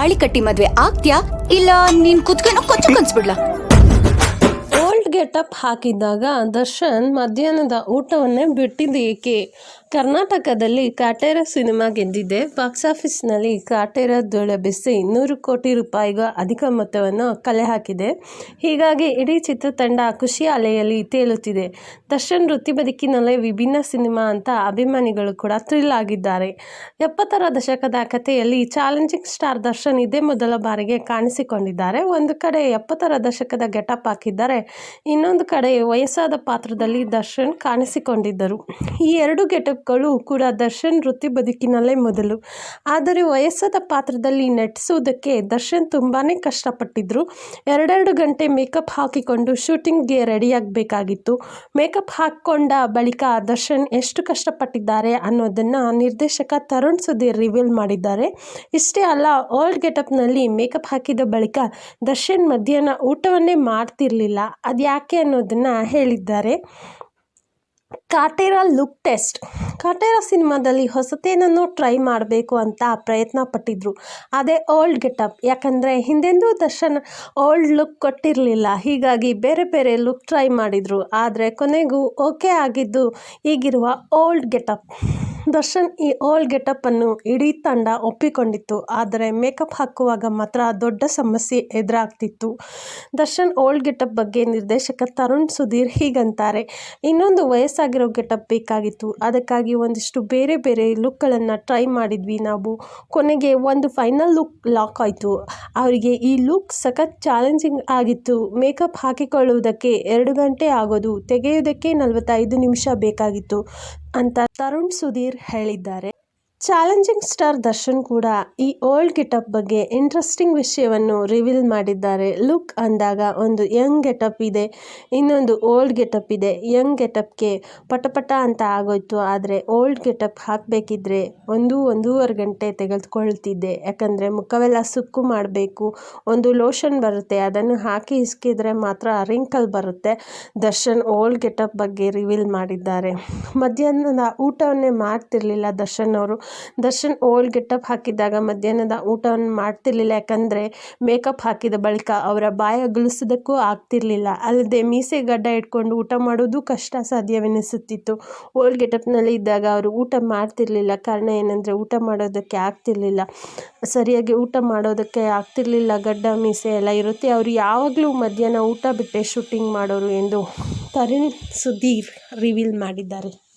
ತಾಳಿ ಕಟ್ಟಿ ಮದ್ವೆ ಆಗ್ತ್ಯಾ? ಇಲ್ಲ ನೀನ್ ಕುತ್ಕೊಂಡು ಕೊಚ್ಚು ಕನ್ಸ್ಬಿಡ್ಲಾ ಓಲ್ಡ್ ಗೆಟಪ್ ಹಾಕಿದ್ದಾಗ ದರ್ಶನ್ ಮಧ್ಯಾಹ್ನದ ಊಟವನ್ನೇ ಬಿಟ್ಟಿದ್ದು ಏಕೆ? ಕರ್ನಾಟಕದಲ್ಲಿ ಕಾಟೇರ ಸಿನಿಮಾ ಗೆದ್ದಿದೆ. ಬಾಕ್ಸ್ ಆಫೀಸ್ನಲ್ಲಿ ಕಾಟೇರ ಬಿಸಿ ನೂರು ಕೋಟಿ ರೂಪಾಯಿಗೂ ಅಧಿಕ ಮೊತ್ತವನ್ನು ಕಲೆ ಹಾಕಿದೆ. ಹೀಗಾಗಿ ಇಡೀ ಚಿತ್ರತಂಡ ಖುಷಿ ಅಲೆಯಲ್ಲಿ ತೇಲುತ್ತಿದೆ. ದರ್ಶನ್ ವೃತ್ತಿ ಬದುಕಿನಲ್ಲೇ ವಿಭಿನ್ನ ಸಿನಿಮಾ ಅಂತ ಅಭಿಮಾನಿಗಳು ಕೂಡ ಥ್ರಿಲ್ ಆಗಿದ್ದಾರೆ. ಎಪ್ಪತ್ತರ ದಶಕದ ಕಥೆಯಲ್ಲಿ ಚಾಲೆಂಜಿಂಗ್ ಸ್ಟಾರ್ ದರ್ಶನ್ ಇದೇ ಮೊದಲ ಬಾರಿಗೆ ಕಾಣಿಸಿಕೊಂಡಿದ್ದಾರೆ. ಒಂದು ಕಡೆ ಎಪ್ಪತ್ತರ ದಶಕದ ಗೆಟಪ್ ಹಾಕಿದ್ದಾರೆ ಇನ್ನೊಂದು ಕಡೆ ವಯಸ್ಸಾದ ಪಾತ್ರದಲ್ಲಿ ದರ್ಶನ್ ಕಾಣಿಸಿಕೊಂಡಿದ್ದರು. ಈ ಎರಡು ಗೆಟಪ್ಗಳು ಕೂಡ ದರ್ಶನ್ ವೃತ್ತಿ ಬದುಕಿನಲ್ಲೇ ಮೊದಲು. ಆದರೆ ವಯಸ್ಸಾದ ಪಾತ್ರದಲ್ಲಿ ನಟಿಸುವುದಕ್ಕೆ ದರ್ಶನ್ ತುಂಬಾ ಕಷ್ಟಪಟ್ಟಿದ್ರು. ಎರಡೆರಡು ಗಂಟೆ ಮೇಕಪ್ ಹಾಕಿಕೊಂಡು ಶೂಟಿಂಗ್ಗೆ ರೆಡಿಯಾಗಬೇಕಾಗಿತ್ತು. ಮೇಕಪ್ ಹಾಕ್ಕೊಂಡ ಬಳಿಕ ದರ್ಶನ್ ಎಷ್ಟು ಕಷ್ಟಪಟ್ಟಿದ್ದಾರೆ ಅನ್ನೋದನ್ನು ನಿರ್ದೇಶಕ ತರುಣ್ ಸುಧೀರ್ ರಿವೀಲ್ ಮಾಡಿದ್ದಾರೆ. ಇಷ್ಟೇ ಅಲ್ಲ, ಓಲ್ಡ್ ಗೆಟಪ್ನಲ್ಲಿ ಮೇಕಪ್ ಹಾಕಿದ ಬಳಿಕ ದರ್ಶನ್ ಮಧ್ಯಾಹ್ನ ಊಟವನ್ನೇ ಮಾಡ್ತಿರ್ಲಿಲ್ಲ. ಅದು ಯಾಕೆ ಅನ್ನೋದನ್ನು ಹೇಳಿದ್ದಾರೆ. Kaatera look test. ಕಾಟೇರ ಸಿನಿಮಾದಲ್ಲಿ ಹೊಸತೇನನ್ನು ಟ್ರೈ ಮಾಡಬೇಕು ಅಂತ ಪ್ರಯತ್ನ ಪಟ್ಟಿದ್ರು. ಅದೇ ಓಲ್ಡ್ ಗೆಟಪ್. ಯಾಕಂದರೆ ಹಿಂದೆಂದೂ ದರ್ಶನ್ ಓಲ್ಡ್ ಲುಕ್ ಕೊಟ್ಟಿರಲಿಲ್ಲ. ಹೀಗಾಗಿ ಬೇರೆ ಬೇರೆ ಲುಕ್ ಟ್ರೈ ಮಾಡಿದರು. ಆದರೆ ಕೊನೆಗೂ ಓಕೆ ಆಗಿದ್ದು ಈಗಿರುವ ಓಲ್ಡ್ ಗೆಟಪ್. ದರ್ಶನ್ ಈ ಓಲ್ಡ್ ಗೆಟಪ್ಪನ್ನು ಇಡೀ ತಂಡ ಒಪ್ಪಿಕೊಂಡಿತ್ತು, ಆದರೆ ಮೇಕಪ್ ಹಾಕುವಾಗ ಮಾತ್ರ ದೊಡ್ಡ ಸಮಸ್ಯೆ ಎದುರಾಗ್ತಿತ್ತು. ದರ್ಶನ್ ಓಲ್ಡ್ ಗೆಟಪ್ ಬಗ್ಗೆ ನಿರ್ದೇಶಕ ತರುಣ್ ಸುಧೀರ್ ಹೀಗಂತಾರೆ, ಇನ್ನೊಂದು ವಯಸ್ಸಾಗಿರೋ ಗೆಟಪ್ ಬೇಕಾಗಿತ್ತು, ಅದಕ್ಕಾಗಿ ಒಂದಿಷ್ಟು ಬೇರೆ ಬೇರೆ ಲುಕ್ಗಳನ್ನು ಟ್ರೈ ಮಾಡಿದ್ವಿ ನಾವು. ಕೊನೆಗೆ ಒಂದು ಫೈನಲ್ ಲುಕ್ ಲಾಕ್ ಆಯಿತು. ಅವರಿಗೆ ಈ ಲುಕ್ ಸಖತ್ ಚಾಲೆಂಜಿಂಗ್ ಆಗಿತ್ತು. ಮೇಕಪ್ ಹಾಕಿಕೊಳ್ಳುವುದಕ್ಕೆ ಎರಡು ಗಂಟೆ ಆಗೋದು, ತೆಗೆಯೋದಕ್ಕೆ ನಲವತ್ತೈದು ನಿಮಿಷ ಬೇಕಾಗಿತ್ತು. ಅಂತ ತರುಣ್ ಸುಧೀರ್ ಹೇಳಿದ್ದಾರೆ. ಚಾಲೆಂಜಿಂಗ್ ಸ್ಟಾರ್ ದರ್ಶನ್ ಕೂಡ ಈ ಓಲ್ಡ್ ಗೆಟಪ್ ಬಗ್ಗೆ ಇಂಟ್ರೆಸ್ಟಿಂಗ್ ವಿಷಯವನ್ನು ರಿವೀಲ್ ಮಾಡಿದ್ದಾರೆ. ಲುಕ್ ಅಂದಾಗ ಒಂದು ಯಂಗ್ ಗೆಟಪ್ ಇದೆ, ಇನ್ನೊಂದು ಓಲ್ಡ್ ಗೆಟಪ್ ಇದೆ. ಯಂಗ್ ಗೆಟಪ್ಗೆ ಪಟಪಟ ಅಂತ ಆಗೋಯ್ತು, ಆದರೆ ಓಲ್ಡ್ ಗೆಟಪ್ ಹಾಕಬೇಕಿದ್ರೆ ಒಂದು ಒಂದೂವರೆ ಗಂಟೆ ತೆಗೆದುಕೊಳ್ತಿದ್ದೆ. ಯಾಕಂದರೆ ಮುಖವೆಲ್ಲ ಸುಕ್ಕು ಮಾಡಬೇಕು, ಒಂದು ಲೋಷನ್ ಬರುತ್ತೆ, ಅದನ್ನು ಹಾಕಿ ಇಸ್ಕಿದ್ರೆ ಮಾತ್ರ ರಿಂಕಲ್ ಬರುತ್ತೆ. ದರ್ಶನ್ ಓಲ್ಡ್ ಗೆಟಪ್ ಬಗ್ಗೆ ರಿವೀಲ್ ಮಾಡಿದ್ದಾರೆ. ಮಧ್ಯಾಹ್ನದ ಊಟವನ್ನೇ ಮಾಡ್ತಿರ್ಲಿಲ್ಲ ದರ್ಶನ್ ಅವರು. ದರ್ಶನ್ ಓಲ್ಡ್ ಗೆಟಪ್ ಹಾಕಿದ್ದಾಗ ಮಧ್ಯಾಹ್ನದ ಊಟವನ್ನು ಮಾಡ್ತಿರ್ಲಿಲ್ಲ. ಯಾಕಂದರೆ ಮೇಕಪ್ ಹಾಕಿದ ಬಳಿಕ ಅವರ ಬಾಯ ಗುಳಿಸೋದಕ್ಕೂ ಆಗ್ತಿರ್ಲಿಲ್ಲ. ಅಲ್ಲದೆ ಮೀಸೆ ಗಡ್ಡ ಇಟ್ಕೊಂಡು ಊಟ ಮಾಡೋದು ಕಷ್ಟ ಸಾಧ್ಯವೆನಿಸುತ್ತಿತ್ತು. ಓಲ್ಡ್ ಗೆಟಪ್ನಲ್ಲಿ ಇದ್ದಾಗ ಅವರು ಊಟ ಮಾಡ್ತಿರ್ಲಿಲ್ಲ. ಕಾರಣ ಏನಂದರೆ ಊಟ ಮಾಡೋದಕ್ಕೆ ಆಗ್ತಿರ್ಲಿಲ್ಲ. ಸರಿಯಾಗಿ ಊಟ ಮಾಡೋದಕ್ಕೆ ಆಗ್ತಿರ್ಲಿಲ್ಲ. ಗಡ್ಡ, ಮೀಸೆ ಎಲ್ಲ ಇರುತ್ತೆ. ಅವರು ಯಾವಾಗಲೂ ಮಧ್ಯಾಹ್ನ ಊಟ ಬಿಟ್ಟೆ ಶೂಟಿಂಗ್ ಮಾಡೋರು ಎಂದು ತರುಣ್ ಸುಧೀರ್ ರಿವೀಲ್ ಮಾಡಿದ್ದಾರೆ.